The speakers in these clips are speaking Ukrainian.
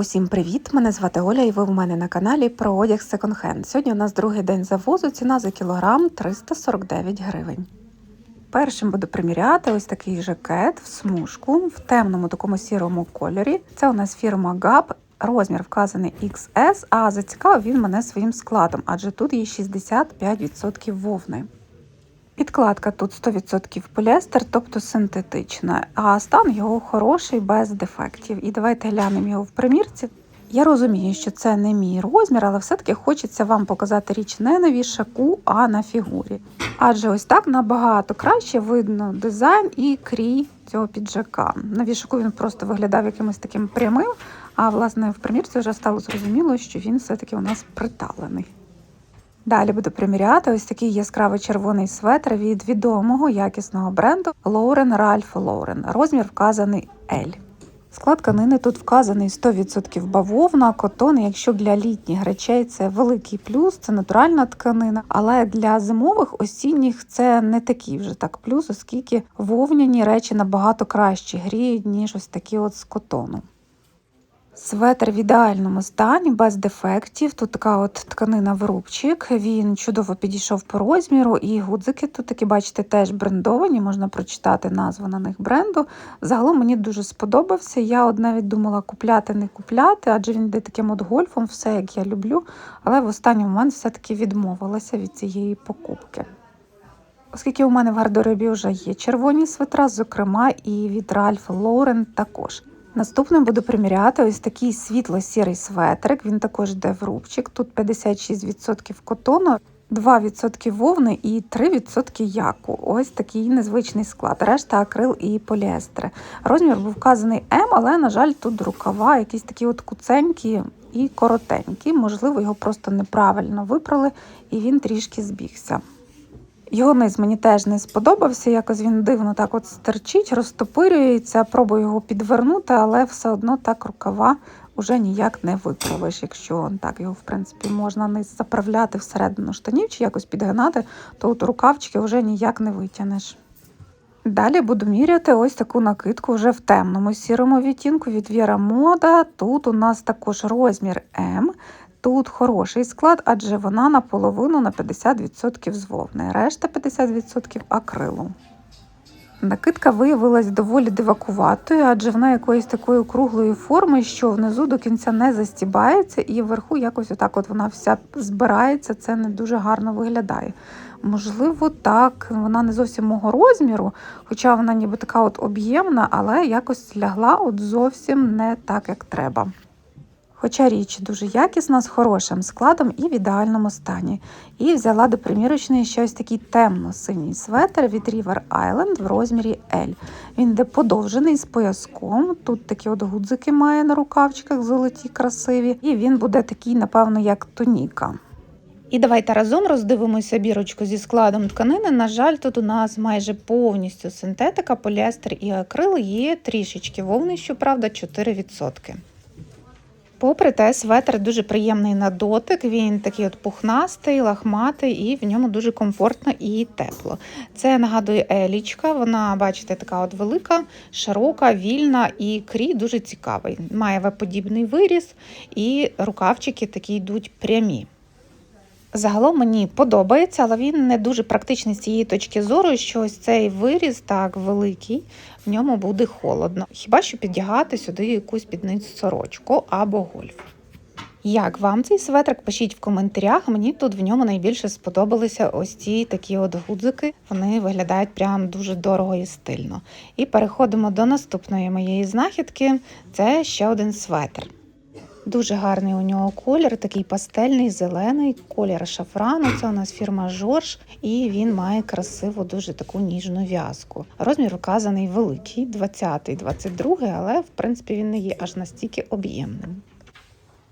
Усім привіт! Мене звати Оля, і ви в мене на каналі про одяг секонд-хенд. Сьогодні у нас другий день завозу, ціна за кілограм 349 гривень. Першим буду приміряти ось такий жакет в смужку в темному такому сірому кольорі. Це у нас фірма Gap. Розмір вказаний XS, а зацікавив він мене своїм складом, адже тут є 65% вовни. Підкладка тут 100% поліестер, тобто синтетична, а стан його хороший, без дефектів. І давайте глянемо його в примірці. Я розумію, що це не мій розмір, але все-таки хочеться вам показати річ не на вішаку, а на фігурі. Адже ось так набагато краще видно дизайн і крій цього піджака. На вішаку він просто виглядав якимось таким прямим, а власне в примірці вже стало зрозуміло, що він все-таки у нас приталений. Далі буду приміряти ось такий яскравий червоний светр від відомого якісного бренду Lauren Ralph Lauren. Розмір вказаний L. Склад тканини тут вказаний 100% бавовна, котон. Якщо для літніх речей це великий плюс, це натуральна тканина. Але для зимових осінніх це не такий вже так плюс, оскільки вовняні речі набагато краще гріють, ніж ось такі от з котону. Светр в ідеальному стані, без дефектів. Тут така от тканина вирубчик. Він чудово підійшов по розміру, і гудзики тут такі, бачите, теж брендовані, можна прочитати назву на них бренду. Загалом мені дуже сподобався. Я от навіть думала купляти, не купляти, адже він йде таким от гольфом, все як я люблю. Але в останній момент все-таки відмовилася від цієї покупки. Оскільки у мене в гардеробі вже є червоні свитра, зокрема, і від Ralph Lauren також. Наступним буду приміряти ось такий світло-сірий светрик. Він також йде в рубчик. Тут 56% котону, 2% вовни і 3% яку. Ось такий незвичний склад. Решта акрил і поліестер. Розмір був вказаний М, але, на жаль, тут рукава, якісь такі от куценькі і коротенькі. Можливо, його просто неправильно випрали, і він трішки збігся. Його низ мені теж не сподобався, якось він дивно так от стерчить, розтопирюється, пробую його підвернути, але все одно так рукава вже ніяк не виправиш. Якщо так його, в принципі, можна низ заправляти всередину штанів чи якось підгинати, то от рукавчики вже ніяк не витягнеш. Далі буду міряти ось таку накидку вже в темному сірому відтінку від Віра Мода. Тут у нас також розмір М. Тут хороший склад, адже вона наполовину на 50% з вовни, решта 50% акрилу. Накидка виявилась доволі дивакуватою, адже вона якоїсь такої круглої форми, що внизу до кінця не застібається, і вверху якось отак от вона вся збирається, це не дуже гарно виглядає. Можливо, так, вона не зовсім мого розміру, хоча вона ніби така от об'ємна, але якось лягла от зовсім не так, як треба. Хоча річ дуже якісна, з хорошим складом і в ідеальному стані. І взяла до примірочної ще ось такий темно-синій светр від River Island в розмірі L. Він йде подовжений з пояском. Тут такі от гудзики має на рукавчиках золоті, красиві. І він буде такий, напевно, як тоніка. І давайте разом роздивимося бірочку зі складом тканини. На жаль, тут у нас майже повністю синтетика, поліестер і акрил є трішечки вовни, щоправда, 4%. Попри те, светр дуже приємний на дотик, він такий от пухнастий, лахматий, і в ньому дуже комфортно і тепло. Це нагадує елічка, вона, бачите, така от велика, широка, вільна і крій дуже цікавий. Має веподібний виріс, і рукавчики такі йдуть прямі. Загалом мені подобається, але він не дуже практичний з цієї точки зору, що ось цей виріз так великий, в ньому буде холодно. Хіба що піддягати сюди якусь підницю сорочку або гольф. Як вам цей светрик? Пишіть в коментарях. Мені тут в ньому найбільше сподобалися ось ці такі от гудзики. Вони виглядають прям дуже дорого і стильно. І переходимо до наступної моєї знахідки. Це ще один светр. Дуже гарний у нього колір, такий пастельний, зелений, колір шафрану. Це у нас фірма Жорж, і він має красиву, дуже таку ніжну в'язку. Розмір вказаний великий, 20-й, 22-й, але в принципі він не є аж настільки об'ємним.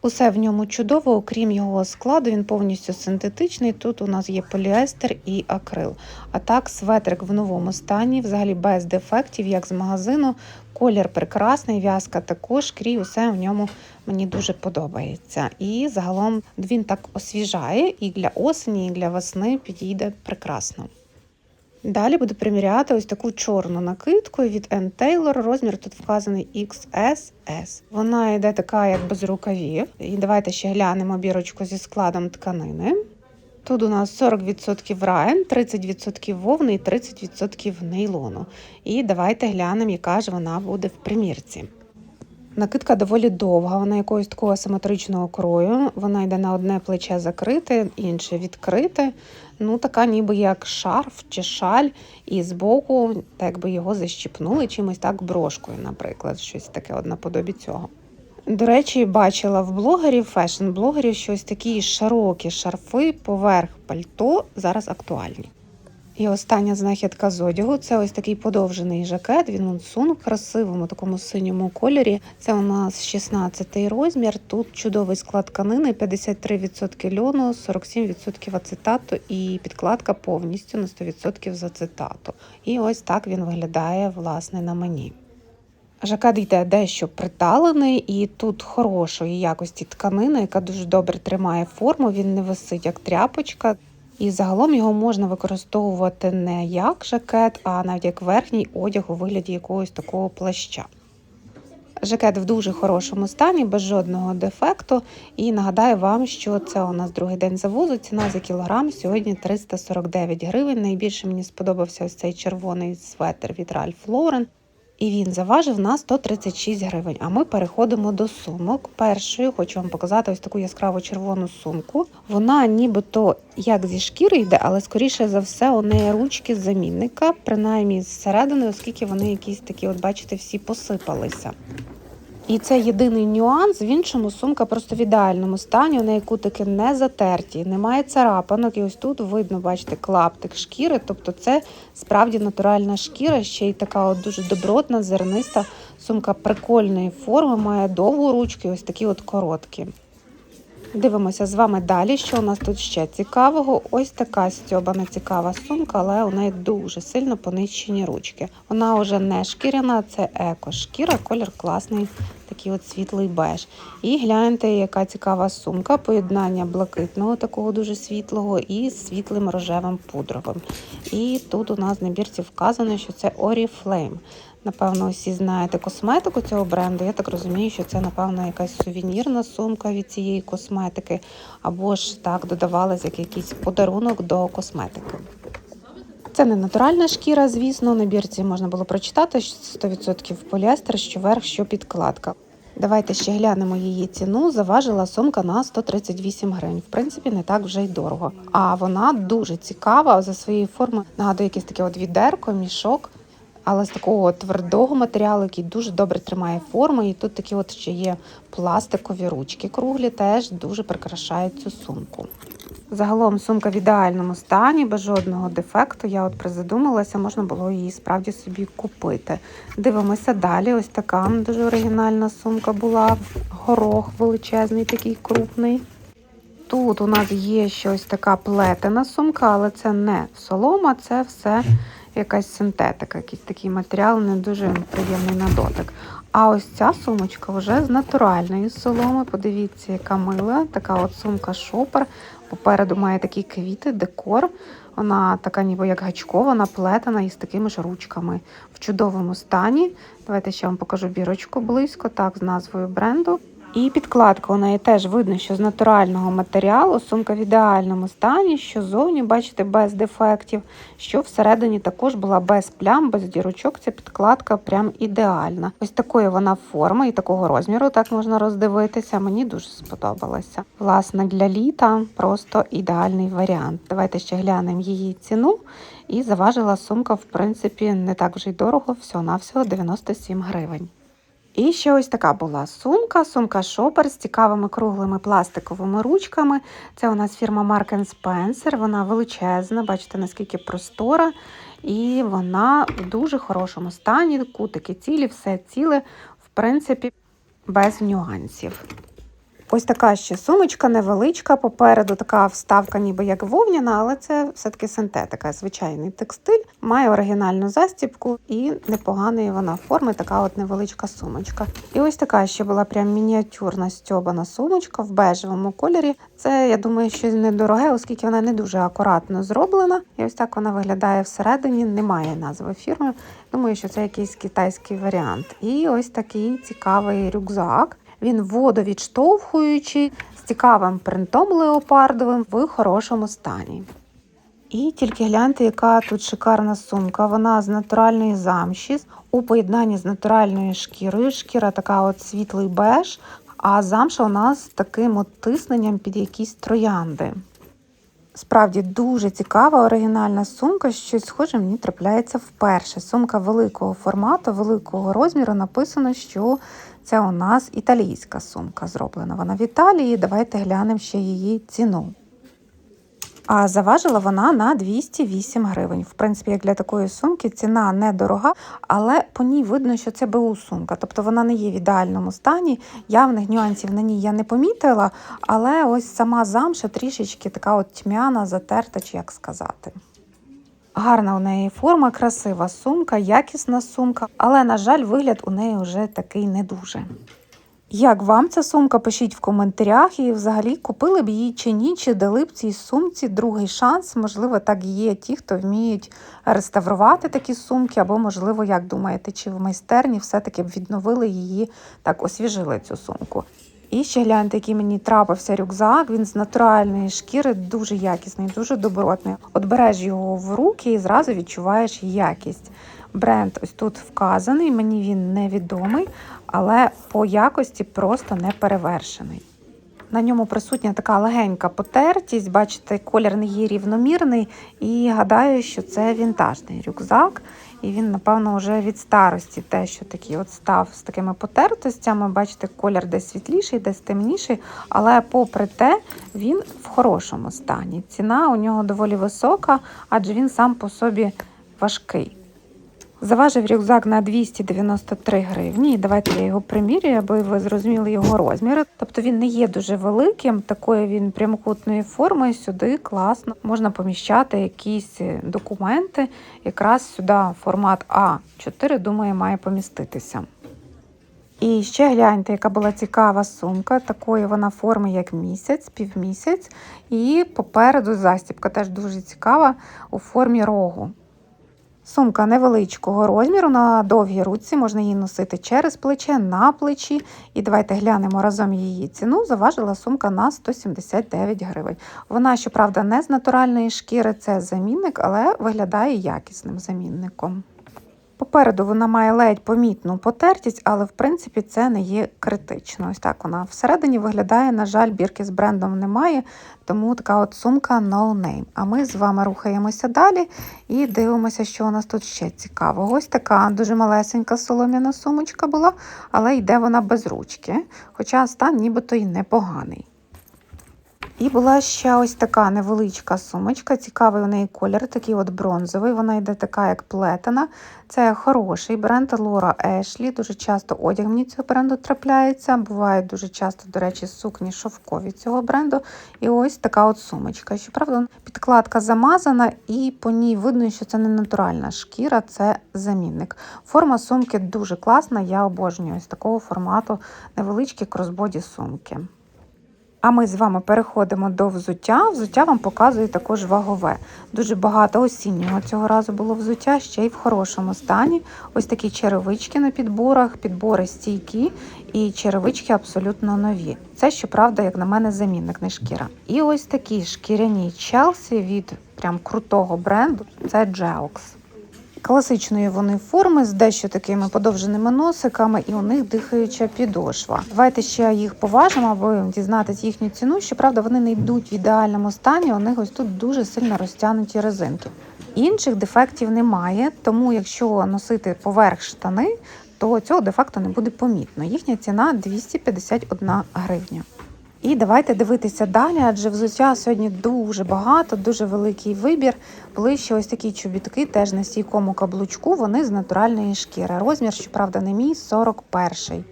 Усе в ньому чудово, окрім його складу, він повністю синтетичний. Тут у нас є поліестер і акрил. А так, светрик в новому стані, взагалі без дефектів, як з магазину. Колір прекрасний, в'язка також, крій, усе в ньому мені дуже подобається. І загалом він так освіжає і для осені, і для весни підійде прекрасно. Далі буду приміряти ось таку чорну накидку від N Taylor. Розмір тут вказаний XSS. Вона йде така, як без рукавів. І давайте ще глянемо бірочку зі складом тканини. Тут у нас 40% райн, 30% вовни і 30% нейлону. І давайте глянемо, яка ж вона буде в примірці. Накидка доволі довга, вона якогось такого асиметричного крою. Вона йде на одне плече закрите, інше відкрите. Ну, така ніби як шарф чи шаль, і збоку, так би його защіпнули чимось так брошкою, наприклад, щось таке от наподобі цього. До речі, бачила в блогерів, фешн-блогерів, що ось такі широкі шарфи поверх пальто зараз актуальні. І остання знахідка з одягу це ось такий подовжений жакет. Він монсун в красивому такому синьому кольорі. Це у нас 16-й розмір. Тут чудовий склад тканини, 53% льону, 47% ацетату і підкладка повністю на 100% з ацетату. І ось так він виглядає власне на мені. Жакет йде дещо приталений, і тут хорошої якості тканина, яка дуже добре тримає форму. Він не висить як тряпочка. І загалом його можна використовувати не як жакет, а навіть як верхній одяг у вигляді якогось такого плаща. Жакет в дуже хорошому стані, без жодного дефекту. І нагадаю вам, що це у нас другий день завозу. Ціна за кілограм сьогодні 349 гривень. Найбільше мені сподобався ось цей червоний светр від Ralph Lauren. І він заважив на 136 гривень. А ми переходимо до сумок. Першою хочу вам показати ось таку яскраву червону сумку. Вона нібито як зі шкіри йде, але скоріше за все у неї ручки з замінника, принаймні зсередини, оскільки вони якісь такі, от бачите, всі посипалися. І це єдиний нюанс. В іншому сумка просто в ідеальному стані. У неї кутики не затерті, немає царапанок. І ось тут видно, бачите, клаптик шкіри. Тобто це справді натуральна шкіра, ще й така от дуже добротна, зерниста сумка прикольної форми, має довгу ручку, і ось такі от короткі. Дивимося з вами далі, що у нас тут ще цікавого. Ось така стьобана цікава сумка, але у неї дуже сильно понищені ручки. Вона вже не шкіряна, це еко-шкіра, колір класний, такий от світлий беж. І гляньте, яка цікава сумка, поєднання блакитного, такого дуже світлого, і світлим рожевим пудровим. І тут у нас в набірці вказано, що це Oriflame. Напевно, всі знаєте косметику цього бренду. Я так розумію, що це, напевно, якась сувенірна сумка від цієї косметики, або ж так додавалось як якийсь подарунок до косметики. Це не натуральна шкіра, звісно. На бірці можна було прочитати що 100% поліестер, що верх, що підкладка. Давайте ще глянемо її ціну. Заважила сумка на 138 гривень. В принципі, не так вже й дорого. А вона дуже цікава за своєю формою. Нагадує якесь таке от відерко, мішок але з такого твердого матеріалу, який дуже добре тримає форму. І тут такі от ще є пластикові ручки круглі, теж дуже прикрашають цю сумку. Загалом сумка в ідеальному стані, без жодного дефекту. Я от призадумалася, можна було її справді собі купити. Дивимося далі. Ось така дуже оригінальна сумка була. Горох величезний, такий крупний. Тут у нас є щось така плетена сумка, але це не солома, це все якась синтетика, якийсь такий матеріал, не дуже приємний на дотик. А ось ця сумочка вже з натуральної соломи. Подивіться, яка мила, така от сумка шопер. Попереду має такі квіти, декор. Вона така, ніби як гачкована, плетена і з такими ж ручками в чудовому стані. Давайте ще вам покажу бірочку близько, так, з назвою бренду. І підкладка у неї теж видно, що з натурального матеріалу сумка в ідеальному стані, що зовні, бачите, без дефектів, що всередині також була без плям, без дірочок. Ця підкладка прям ідеальна. Ось такої вона форми і такого розміру так можна роздивитися. Мені дуже сподобалося. Власне, для літа просто ідеальний варіант. Давайте ще глянемо її ціну. І заважила сумка, в принципі, не так вже й дорого, всього-навсього 97 гривень. І ще ось така була сумка, сумка шопер з цікавими круглими пластиковими ручками. Це у нас фірма Mark Spencer, Вона величезна, бачите, наскільки простора, і вона в дуже хорошому стані. Кутики цілі, все ціле, в принципі, без нюансів. Ось така ще сумочка невеличка. Попереду така вставка, ніби як вовняна, але це все-таки синтетика, звичайний текстиль. Має оригінальну застібку і непоганої вона форми, така от невеличка сумочка. І ось така ще була прям мініатюрна стьобана сумочка в бежевому кольорі. Це, я думаю, щось недороге, оскільки вона не дуже акуратно зроблена. І ось так вона виглядає всередині. Немає назви фірми. Думаю, що це якийсь китайський варіант. І ось такий цікавий рюкзак. Він водовідштовхуючий, з цікавим принтом леопардовим в хорошому стані. І тільки гляньте, яка тут шикарна сумка. Вона з натуральної замші, у поєднанні з натуральною шкірою. Шкіра така от світлий беж, а замша у нас з таким от тисненням під якісь троянди. Справді дуже цікава оригінальна сумка. Щось схоже мені трапляється вперше. Сумка великого формату, великого розміру. Написано, що це у нас італійська сумка зроблена. Вона в Італії. Давайте глянемо ще її ціну. А заважила вона на 208 гривень. В принципі, як для такої сумки, ціна недорога, але по ній видно, що це БУ сумка. Тобто вона не є в ідеальному стані. Явних нюансів на ній я не помітила, але ось сама замша трішечки така от тьмяна, затерта, чи як сказати. Гарна у неї форма, красива сумка, якісна сумка, але, на жаль, вигляд у неї вже такий не дуже. Як вам ця сумка? Пишіть в коментарях і взагалі купили б її чи ні, чи дали б цій сумці другий шанс. Можливо, так є ті, хто вміють реставрувати такі сумки, або, можливо, як думаєте, чи в майстерні все-таки б відновили її, так освіжили цю сумку. І ще гляньте, який мені трапився рюкзак. Він з натуральної шкіри, дуже якісний, дуже добротний. От береш його в руки і зразу відчуваєш якість. Бренд ось тут вказаний, мені він невідомий, але по якості просто не перевершений. На ньому присутня така легенька потертість, бачите, колір не є рівномірний, і гадаю, що це вінтажний рюкзак. І він, напевно, вже від старості те, що такий от став з такими потертостями. Бачите, колір десь світліший, десь темніший, але попри те, він в хорошому стані. Ціна у нього доволі висока, адже він сам по собі важкий. Заважив рюкзак на 293 гривні. Давайте я його примірюю, аби ви зрозуміли його розміри. Тобто він не є дуже великим, такої він прямокутної форми. Сюди класно можна поміщати якісь документи. Якраз сюди формат А4, думаю, має поміститися. І ще гляньте, яка була цікава сумка. Такої вона форми, як місяць, півмісяць. І попереду застібка теж дуже цікава у формі рогу. Сумка невеличкого розміру на довгій руці, можна її носити через плече, на плечі. І давайте глянемо разом її ціну. Заважила сумка на 179 гривень. Вона, щоправда, не з натуральної шкіри, це замінник, але виглядає якісним замінником. Попереду вона має ледь помітну потертість, але в принципі це не є критично. Ось так вона всередині виглядає, на жаль, бірки з брендом немає, тому така от сумка no name. А ми з вами рухаємося далі і дивимося, що у нас тут ще цікавого. Ось така дуже малесенька солом'яна сумочка була, але йде вона без ручки, хоча стан нібито й непоганий. І була ще ось така невеличка сумочка. Цікавий у неї колір, такий от бронзовий. Вона йде така, як плетена. Це хороший бренд Лора Ешлі. Дуже часто одяг мені цього бренду трапляється. Бувають дуже часто, до речі, сукні шовкові цього бренду. І ось така от сумочка. Щоправда, підкладка замазана, і по ній видно, що це не натуральна шкіра, це замінник. Форма сумки дуже класна. Я обожнюю ось такого формату невеличкі кросбоді сумки. А ми з вами переходимо до взуття. Взуття вам показує також вагове. Дуже багато осіннього цього разу було взуття, ще й в хорошому стані. Ось такі черевички на підборах, підбори стійкі і черевички абсолютно нові. Це, щоправда, як на мене, замінник, не шкіра. І ось такі шкіряні Челсі від прям крутого бренду. Це Джеокс. Класичної вони форми з дещо такими подовженими носиками, і у них дихаюча підошва. Давайте ще їх поважимо, аби дізнатися їхню ціну. Щоправда, вони не йдуть в ідеальному стані. У них ось тут дуже сильно розтягнуті резинки. Інших дефектів немає, тому якщо носити поверх штани, то цього дефекту не буде помітно. Їхня ціна 251 гривня. І давайте дивитися далі, адже взуття сьогодні дуже багато, дуже великий вибір. Були ще ось такі чобітки, теж на стійкому каблучку, вони з натуральної шкіри. Розмір, щоправда, не мій 41.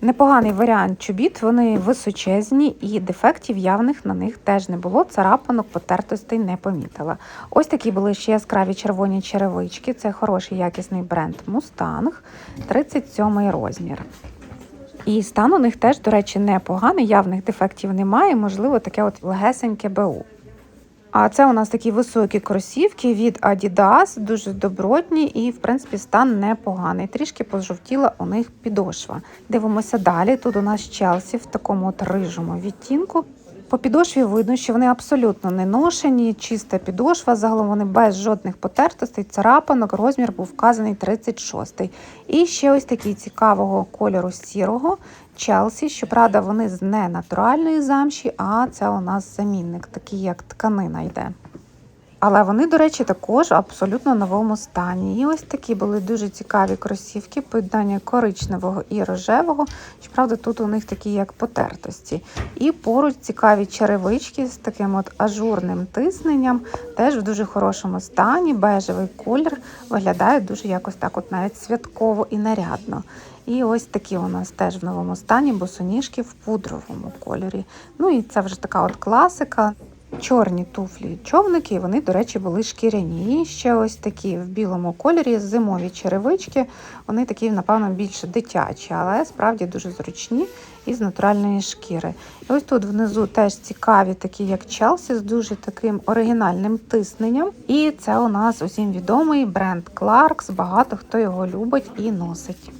Непоганий варіант чобіт, вони височезні і дефектів явних на них теж не було. Царапанок, потертостей не помітила. Ось такі були ще яскраві червоні черевички. Це хороший якісний бренд Мустанг, 37 розмір. І стан у них теж, до речі, непоганий, явних дефектів немає, можливо, таке от легесеньке БУ. А це у нас такі високі кросівки від Adidas, дуже добротні і, в принципі, стан непоганий. Трішки пожовтіла у них підошва. Дивимося далі. Тут у нас Челсі в такому от рижому відтінку. По підошві видно, що вони абсолютно не ношені, чиста підошва, загалом вони без жодних потертостей, царапанок, розмір був вказаний 36. І ще ось такий цікавого кольору сірого Челсі. Щоправда, вони з ненатуральної замші, а це у нас замінник, такий як тканина йде. Але вони, до речі, також в абсолютно новому стані. І ось такі були дуже цікаві кросівки, поєднання коричневого і рожевого. Щоправда, тут у них такі як потертості. І поруч цікаві черевички з таким от ажурним тисненням, теж в дуже хорошому стані. Бежевий колір виглядає дуже якось так, от навіть святково і нарядно. І ось такі у нас теж в новому стані босоніжки в пудровому кольорі. Ну і це вже така от класика. Чорні туфлі човники, вони, до речі, були шкіряні. І ще ось такі в білому кольорі зимові черевички. Вони такі, напевно, більше дитячі, але справді дуже зручні і з натуральної шкіри. І ось тут внизу теж цікаві, такі як Челсі, з дуже таким оригінальним тисненням. І це у нас усім відомий бренд Clarks. Багато хто його любить і носить.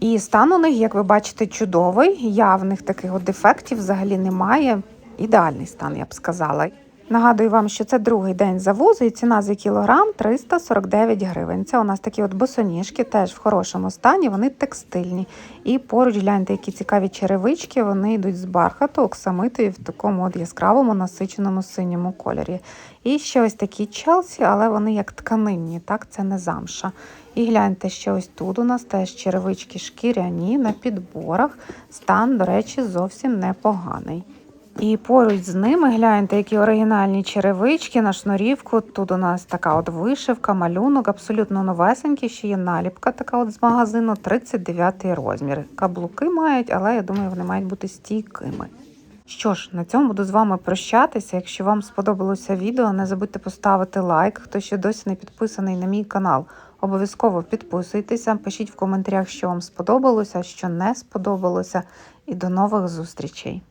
І стан у них, як ви бачите, чудовий. Явних таких дефектів взагалі немає. Ідеальний стан, я б сказала. Нагадую вам, що це другий день завозу і ціна за кілограм 349 гривень. Це у нас такі от босоніжки, теж в хорошому стані, вони текстильні. І поруч гляньте, які цікаві черевички, вони йдуть з бархату, оксамиту і в такому от яскравому насиченому синьому кольорі. І ще ось такі челсі, але вони як тканинні, так, це не замша. І гляньте, що ось тут у нас теж черевички шкіряні на підборах. Стан, до речі, зовсім непоганий. І поруч з ними гляньте, які оригінальні черевички на шнурівку. Тут у нас така от вишивка, малюнок, абсолютно новесенький, ще є наліпка така от з магазину, 39 розмір. Каблуки мають, але я думаю, вони мають бути стійкими. Що ж, на цьому буду з вами прощатися. Якщо вам сподобалося відео, не забудьте поставити лайк. Хто ще досі не підписаний на мій канал, обов'язково підписуйтеся, пишіть в коментарях, що вам сподобалося, що не сподобалося. І до нових зустрічей!